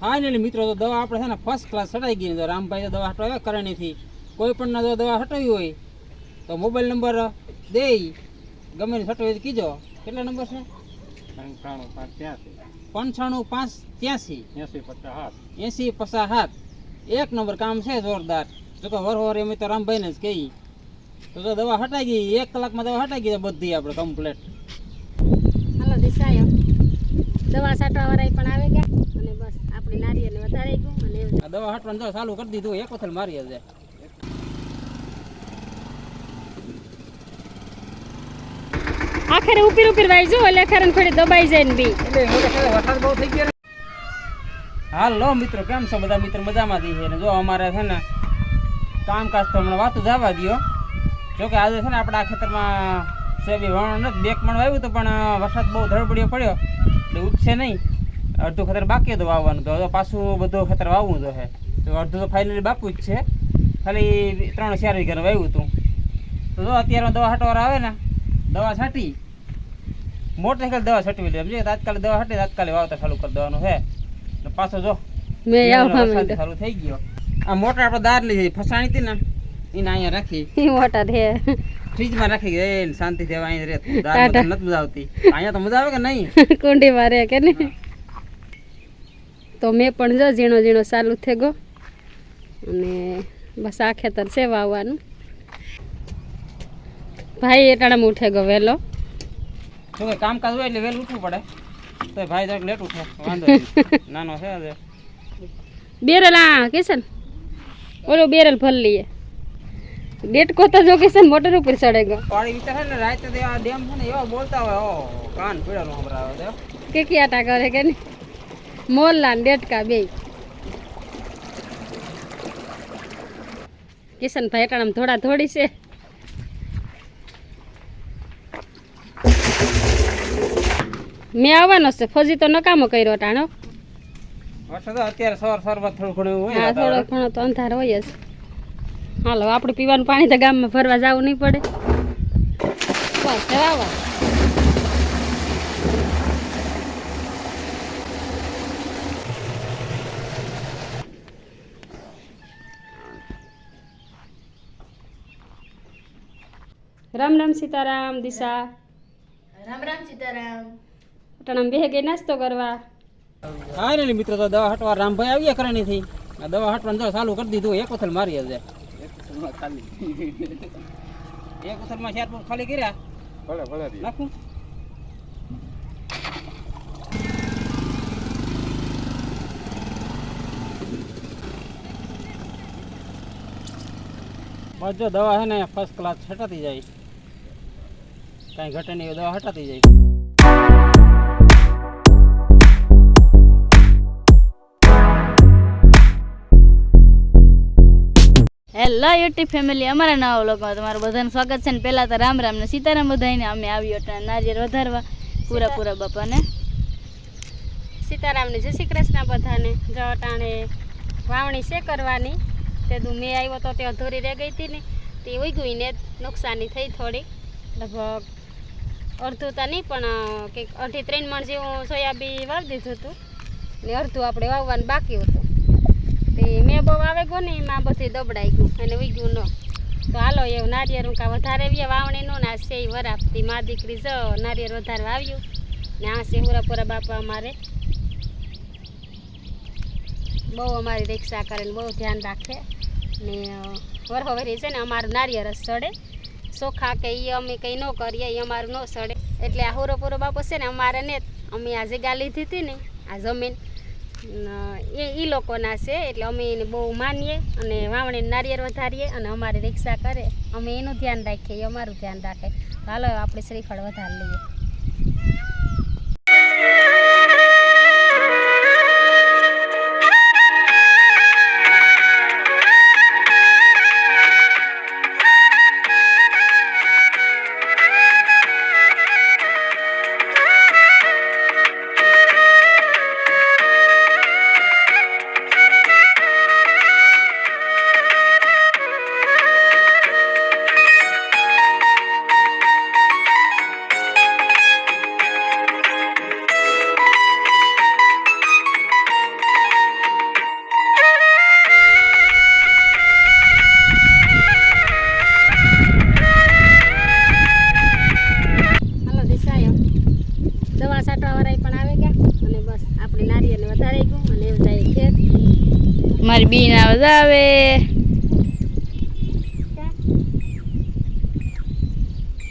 Finally મિત્રો તો દવા આપણે છે ને ફર્સ્ટ ક્લાસ હટાઈ ગઈ તો રામભાઈ તો દવા હટાવ્યા કરણીથી કોઈ પણ જો દવા હટાવી હોય તો મોબાઈલ નંબર દે ગમે ને હટાવી કીજો. કેટલા નંબર છે? પંચાણું પાંચ ત્યાંસી. પંચાણું પાંચ ત્યાંસી. એસી પચાસ હાથ એંસી પચાસ હાથ એક નંબર કામ છે જોરદાર. જો કે વરવર એમ તો રામભાઈને જ કહી. તો જો દવા હટાઈ ગઈ એક કલાકમાં દવા હટાઈ ગઈ બધી આપણે કમ્પ્લેટ હાલો દિશાયો દવા સાટવા વાળા પણ આવે ગયા અને બસ આપણે નારિયેલ વધારે ગયું અને આ દવા હટવાનું જો ચાલુ કરી દીધું એક વખત મારી હશે. આખરે ઉપીર ઉપીર વાઈ જો એટલે ખરે થોડી દબાઈ જાય ને બી. એટલે વરસાદ બહુ થઈ ગયો. હાલો મિત્રો કેમ છો બધા મિત્રો? મજામાંથી છે ને જો અમારે છે ને કામકાજ તો હમણાં વાતું જવા દ્યો. જો કે આજે છે ને આપણે આ ખેતરમાં સેબી વણ નથી. બેક મણ વાવ્યું તો પણ વરસાદ બહુ ધડબડિયો પડ્યો. એટલે ઉઠશે નહીં. અડધું ખતર બાકી હતું વાવવાનું તો પાછું બધું ખતર વાવવું તો હે. તો અડધું તો ફાઇનલી બાપુ જ છે. ખાલી ત્રણ ચાર વીઘાનું વાવ્યું હતું. તો જો અત્યારમાં દવા હટવાર આવે ને દવા છાંટી. મોટરસાઇકલ દવા છાંટવી લે. સમજે તાત્કાલિક દવા હટે તાત્કાલિક વાવતર ચાલુ કરી દેવાનું છે ને પાછો જો મેં આવવા ચાલુ થઈ ગયો. આ મોટર આપણે દાર લીધી ફસાણી હતી ને એને અહીંયા રાખી. ઈ મોટા છે. ફ્રીજમાં રાખી ગઈ શાંતિ હવે અહીં રહે. દારમાં નથી મજા આવતી. અહીંયા તો મજા આવે કે નહીં? કુંડી મારે કે ને તો મેં પણ જો ઝીણો ઝીણો ચાલુ થઈ ગયો. અને બસ આ ખેતર છે વાવવાનું. ભાઈ એટાણા ઉઠે ગયો વહેલો. કામકાજ હોય એટલે વહેલું ઉઠવું પડે? તો ભાઈ જરાક લેટ ઉઠે વાંધો નાનો છે આજે. બેરલ આ કિશન ઓલો બેરલ ભર લઈએ ડેટકો તો જો કિશન મોટર ઉપર ચડે ગયો. પાણી વિચાર ને રાતે આ ડેમ છે ને એવા બોલતા હોય ઓ કાન પીડાનો હમરા આવે કે ક્યાટા કરે કે નહીં? મોરલા ને ડેટકા બે કિશનભાઈ એટાણામાં થોડા થોડી છે. મેં આવવાનો છે ફોજી તો નકામો કર્યો અટાણો અત્યારે સવાર સવારમાં થોડું ઘણું હોય હા થોડો ઘણો તો અંધાર હોય જ. હાલો આપણે પીવાનું પાણી તો ગામમાં ફરવા જવું નહીં પડે. જવા રામ રામ સીતારામ દિશા. રામ રામ સીતારામ. અટાણામાં બે ગઈ નાસ્તો કરવા? ફાઇનલી મિત્રો તો દવા હટવા રામભાઈ આવ્યા કરણી થી આ દવા હટવાનું જો ચાલુ કરી દીધું એક વખત મારી હશે. એક વખતમાં શેરપુર ખાલી કર્યા. ભલે ભલે. નાખું. બસ જો દવા છે ને ફર્સ્ટ ક્લાસ છટાતી જાય. કાંઈ ઘટે નહીં દવા હટાતી જાય. હેલો યુટ્યુબ ફેમિલી અમારા નવા વ્લોગમાં તમારું બધાનું સ્વાગત છે ને પહેલાં તો રામ રામ ને સીતારામ બધાને અમે આવ્યો હતા નારિયેર વધારવા. પૂરા પૂરા બાપાને. સીતારામને જય શ્રી કૃષ્ણ બધાને. જો વાવણી છે કરવાની. તે દુ મેં આવ્યો તો તે અધૂરી રહી ગઈ હતી ને. તે ઉગવીને નુકસાની થઈ થોડી. લગભગ અડધું તો નહીં, પણ કંઈક અઢી ત્રણ મણ જેવું સોયાબી વાવી દીધું હતું. ને અડધું આપણે વાવવાનું બાકી હતું. તે મેં બહુ આવે ગયો ને, એમાં બધી દબડાઈ ગયું અને ઉગ્યું ન. તો હાલો એવું નારિયેળ કાં વધારે વ્યા વાવણીનું ને આ સે વરાપતી મા દીકરી જો નારિયેળ વધારે વાવ્યું. ને આ છે હુરાપુરા બાપા અમારે. બહુ અમારી રિક્ષા કરે ને બહુ ધ્યાન રાખે. ને વરહો વરી છે ને, અમારું નારિયેર જ સડે. ચોખા કે એ અમે કંઈ ન કરીએ એ અમારું ન સડે. એટલે આ હુરોપુરો બાપો છે ને, અમારે ને અમે આ જગ્યા લીધી હતી ને, આ જમીન. એ એ લોકોના છે, એટલે અમે એને બહુ માનીએ અને વાવણી નારિયેળ વધારીએ અને અમારી રિક્ષા કરે. અમે એનું ધ્યાન રાખીએ એ અમારું ધ્યાન રાખે. હાલો, આપણે શ્રીફળ વધારી લઈએ. બીન આવે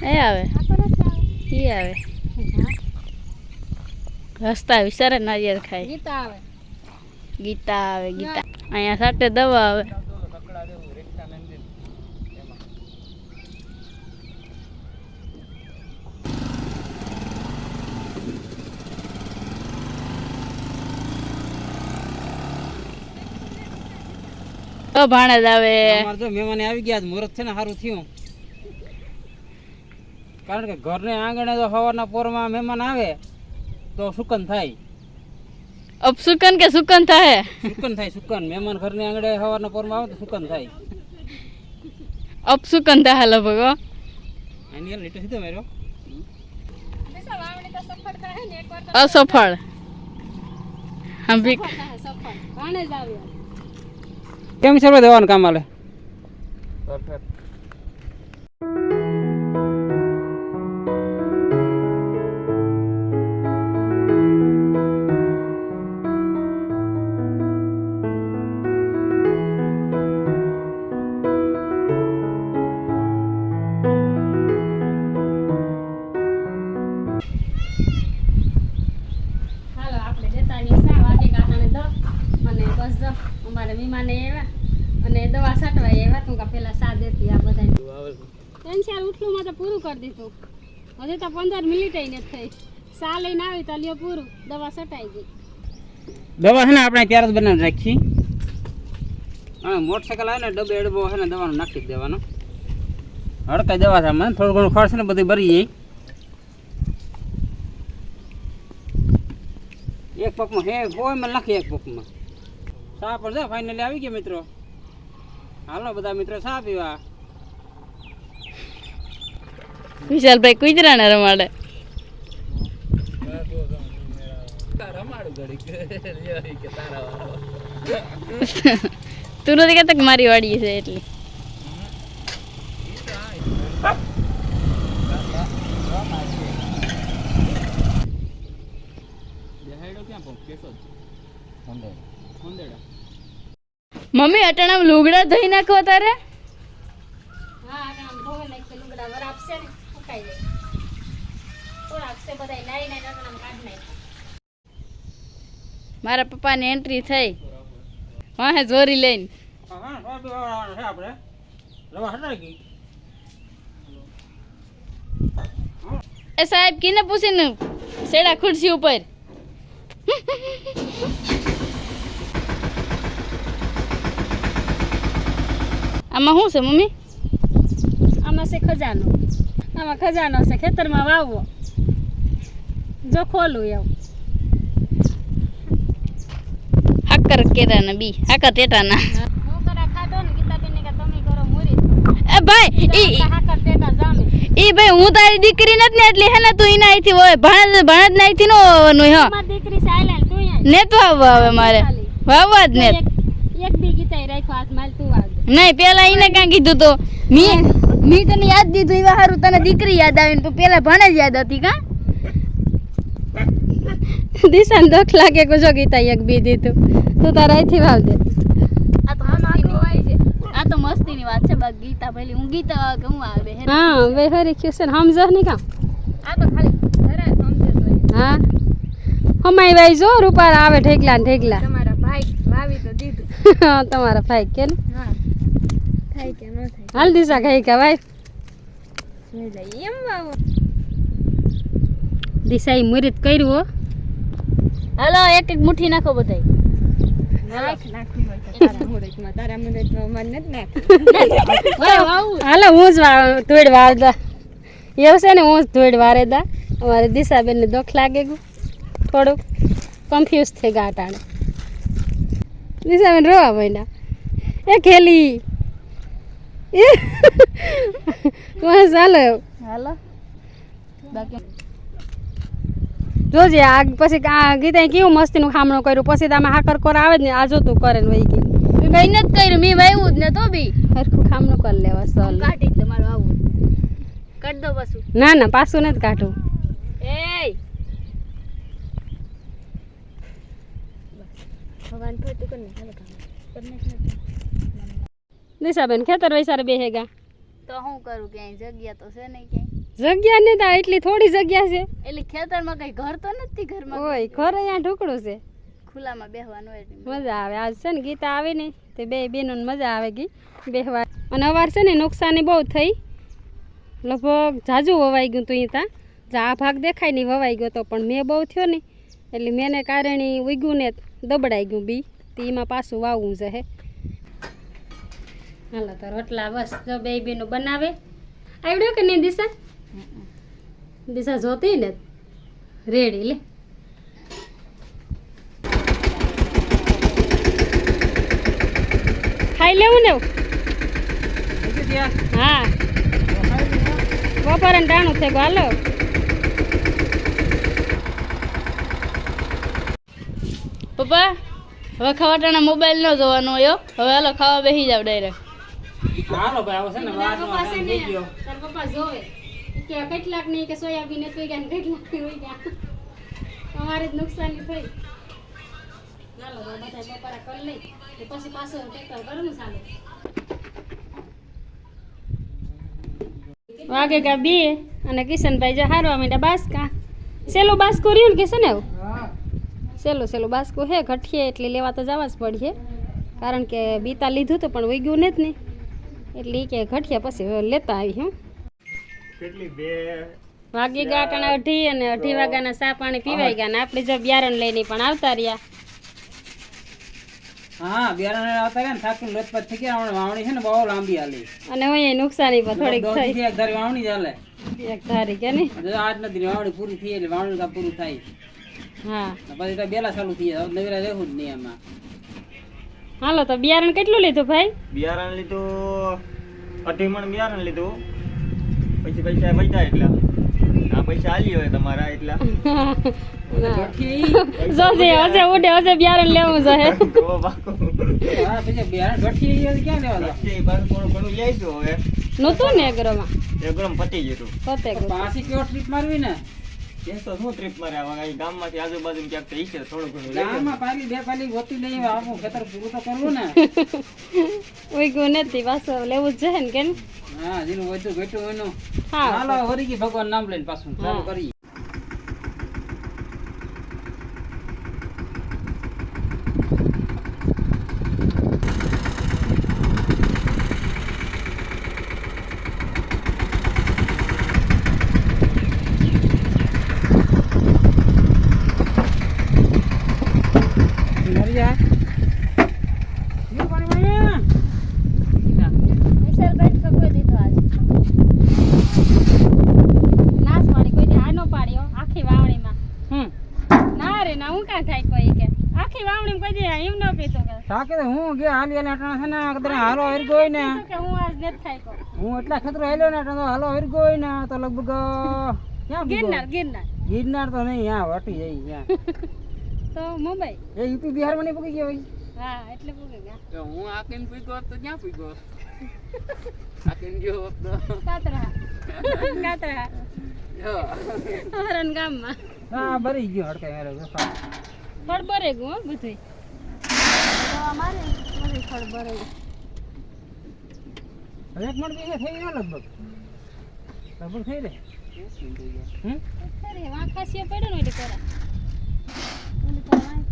તો આવે એ આવે રસ્તા વિચારે નારિયેળ ખાય ગીતા આવે ગીતા આવે ગીતા અહીંયા સાથે દવા આવે તો જ આવે. અમારે જો મહેમાને આવી ગયા મુહૂર્ત છે ને સારું થયું. કારણ કે ઘરને આંગણે તો સવારના પોરમાં મહેમાન આવે તો સુકન થાય. અબ સુકન કે સુકન થાય? સુકન થાય સુકન. મહેમાન ઘરને આંગણે સવારના પોરમાં આવે તો સુકન થાય. અબ સુકન થાય લગભગ. આની હાલ લીટો સીધો તો તો અસફળ. હા ભીખ. સફળ. ભાણે જ આવ્યા કેમ છે? દેવાનું કામ આલે પરફેક્ટ દ અમારે મહેમાને આવ્યા અને દવા સાટવા આવ્યા તું કા પેલા સા દેતી આ બધા ત્રણ ચાર ઉઠલુંમાં તો પૂરું કરી દીધું. હજી તો પંદર મિનિટ નથી થઈ. સા લઈને આવી તો લ્યો પૂરું. દવા છટાઈ ગઈ. દવા છે ને આપણે ત્યારે જ બનાવી રાખી. હા મોટરસાઇકલ આવે ને, ડબ્બે ડબ્બો છે ને, દવાનું નાખી દેવાનો. હડકાઈ દવા છે મને થોડું ઘણું ખર્ચ ને બધું ભરી જાય એક પગમાં હે, હોય, મને નાખી એક પગમાં. ચા પર છે ફાઇનલી આવી ગયા મિત્રો. હાલો બધા મિત્રો ચા પીવા. વિશાલભાઈ કુતરાને રમાડે. તું નથી કહેતા કે મારી વાડી છે એટલી. ક્યાં મંદેડા મમ્મી અટાણા લુગડા ધોઈ નાખો તારે મારા પપ્પાની એન્ટ્રી થઈ. હા જોરી લઈને. હા હા ચા પીવા છે આપણે. રવા હટાઈ ગઈ એ સાહેબ કીને પૂછીને સેડા ખુરશી ઉપર. આમાં શું છે મમ્મી? આમાં છે ખજાનો. આમાં ખજાનો છે ખેતરમાં વાવવો. જો ખોલું એવું. હાકર કેરાના બી હાકર ટેટાના. હું કરા ખાધો ને ગીતાબેન કે તમે કરો મુરી. એ ભાઈ ઈ હાકર ટેટા જામે. ઈ ભાઈ હું તારી દીકરી નથી ને એટલે હે ને તું એના અહીંથી હોય. ભણત ભણત ના અહીંથી નો આવવાનું હા મારી દીકરી સાયલા તું અહીંયા. ને તો આવવા હવે મારે. વાવવા જ ને એક એક બી ગીતાઈ રાખ્યો હાથ માલ તું વાગ નહીં પેલા એને કાં કીધું તો. મી મી તને યાદ દીધું એવા હારું તને દીકરી યાદ આવે ને તું પેલા ભણે જ યાદ હતી કા? દિશાન દખ લાગે કે જો ગીતા એક બી દીધું. તું તારા અહીંથી વાવ દે. આ તો મસ્તીની વાત છે. આ તો મસ્તીની વાત છે બા ગીતા ભલી હું ગીતા કે હું આવે? હા વે હરી ક્યુશન સમજ નહીં કામ આ તો ખાલી સમજે હા. હમાઈ ભાઈ જો રૂપાળ આવે ઠેકલા ને ઠેકલા તમારા ભાઈ વાવી તો દીધું. તમારા ભાઈ કે ને? હા. થાય કે ન થાય? હાલ દિશા દિશા મુરીત કર્યું હો. હાલો એક એક મુઠ્ઠી નાખો બધાય. હાલો. હું જ વા- વાળતા એવું છે ને હું જ ધૂળ વારે દા અમારે દિશાબેનને દુઃખ લાગે ગયું થોડુંક કન્ફ્યુઝ થઈ ગયા ટાણે દિશાબેન રોવા માંડ્યા. એ ખેલી બસ ચાલો હાલો. બાકી જોજે આ પછી આ ગીતા કેવું મસ્તીનું ખામણું કર્યું? પછી તો આમાં હાકર કર આવે જ ને આ જોતું કરે ને વહી ગઈ. મેં નથી કર્યું મેં વાવ્યું જ ને તો બી. સરખું ખામણું કરી લેવા સલ કાઢી તમારું આવું. કાઢ દો પાછું. ના ના પાછું નથી કાઢું એ ભગવાન ફરતું કરીને ચાલો કામ. કરીને જ નથી. દિશાબેન ખેતર વૈસારે બેહેગા તો હું કરું ક્યાંય જગ્યા તો છે નહીં ક્યાંય. જગ્યા ને તા એટલી થોડી જગ્યા છે. એટલે ખેતરમાં કઈ ઘર તો નથી ઘરમાં? ઓય ઘર અહીંયા ઢુકડું છે. ખુલ્લામાં બેહવાનું હોય એટલે. મજા આવે. આજ છે ને ગીતા આવે ને તે બે બેનોને મજા આવે ગઈ બેહવા. અને અવાર છે ને નુકસાની બહુ થઈ. લગભગ જાજુ વવાઈ ગયું તું ત્યાં આ ભાગ દેખાય નહીં વવાઈ ગયો તો પણ મેં બહુ થયો ને એટલે મેને કારણે ઉગ્યું ને દબડાઈ ગયું બી. તો એમાં પાછું વાવવું છે હાલો, તો રોટલા બસ. જો બે બેનો બનાવે. આવડ્યો કે નહીં દિશા? દિશા જોતી ને? રેડી, લે. ખાઈ લેવું ને? હા? બપોરે ડાણું ગયું હાલો. પપ્પા, હવે ખાવાટાના મોબાઈલ ન જોવાનો હોય હવે હાલો, ખાવા બેસી જાવ ડાયરેક્ટ હાલો ભાઈ હવે છે ને બહારનો પપ્પા ને, થઈ પપ્પા જોવે. કે કેટલાક નહીં કે સોયાબીન થઈ ગયા ને કેટલાક હોય ગયા અમારે જ નુકસાની થઈ. ચાલો બધા બપોરા કરી લઈ. પછી પાછું ટ્રેક્ટર કરવું ચાલે વાગે કા બે અને કિશનભાઈ જો હારવા માંડ્યા બાસકા. સેલો બાસકો રહ્યું ને કે છે ને એવું સેલો સેલો બાસકો હે ઘટીએ એટલે લેવા તો જવા જ પડશે. કારણ કે બીતા લીધું તો પણ ઉગ્યું ને જ નહીં એટલે કે ઘટ્યા પછી લેતા આવી હું કેટલી? બે વાગી ગયા અટાણા અઢી અને અઢી વાગ્યાના સા પાણી પીવાઈ ગયા ને આપણે જો બિયારણ લઈને પણ આવતા રહ્યા. હા બિયારણ આવતા ગયા ને થાકીને લોથપોથ થઈ ગયા. હમણાં વાવણી છે ને બહુ લાંબી હાલી. અને હું નુકસાની પણ થોડીક થઈ. એક ધારી વાવણી ચાલે એક ધારી કે નહીં? આજ નથી વાવણી પૂરી થઈ એટલે વાવણી પૂરું થાય. હા. પછી તો બેલા ચાલુ થઈ જાય. નવીરા રહેવું જ નહીં એમાં. હાલો તો બિયારણ કેટલું લીધું ભાઈ? બિયારણ લીધું અઢી મણ બિયારણ લીધું. પછી પૈસા વધ્યા એટલા. આ પૈસા આલી હોય તમારા એટલા. જોજે ઉડે બિયારણ લેવું છે હા. પછી બિયારણ ક્યાં લેવા દો પછી થોડું ઘણું લેજો હવે. ને અગ્રમાં એ ગરમ પતી ગયું પોતે. પાછી કેવો ટ્રીપ મારવી ને? એ તો શું ટ્રીપ મારે આવા? કઈ ગામમાંથી આજુબાજુ ક્યાંક તો ઈચ્છે થોડું ઘણું ગામમાં પાલી બે પાલી ગોતી લઈ આવું ખેતર પૂરું તો કરવું ને. ઉગ્યું નથી પાછો લેવું જ છે ને કેમ? હા જેનું વધુ ઘટ્યું એનું. હાલો ગઈ ભગવાન નામ લઈને પાછું ચાલુ કરીએ મરી જા. પીવું પાણી માયા? વિશાલભાઈ તો કોઈ દીધો આજ નાશ વાળી કોઈ દી આ નો પાડ્યો આખી વાવણીમાં હમ. ના રે ના હું કાં થાય કોઈ કે આખી વાવણી કોઈ દે એમ ન પીતો કે સાકે હું ગયા હાલી અને અટણા છે ને કદરે હાલો હર ગોય ને. કે હું આજ નથી થાય કો હું એટલા ખેતરો હેલો ને અટાણે તો હાલો હર ગોય ને તો લગભગ ક્યાં ગિરનાર ગિરનાર. ગિરનાર તો નહીં આ વટી જઈ ત્યાં તો મુંબઈ. એ યુપી બિહારમાં નહીં પકી ગયો હોય? હા એટલે પૂગે ગયા. હું આ કેમ પીગો તો ક્યાં પીગો આ કેમ ગયો કાતરા. કાતરા. હરણ ગામમાં. હા ભરી ગયો હડકે મેરે ખડબરે ગયું હો બધું અમારે બધું ખડબરે એક મણ પીગે થઈ ગયો લગભગ? લગભગ થઈ રે હમ? ખરે વાંખાસીઓ પડ્યો ને એટલે કોરા વાંખ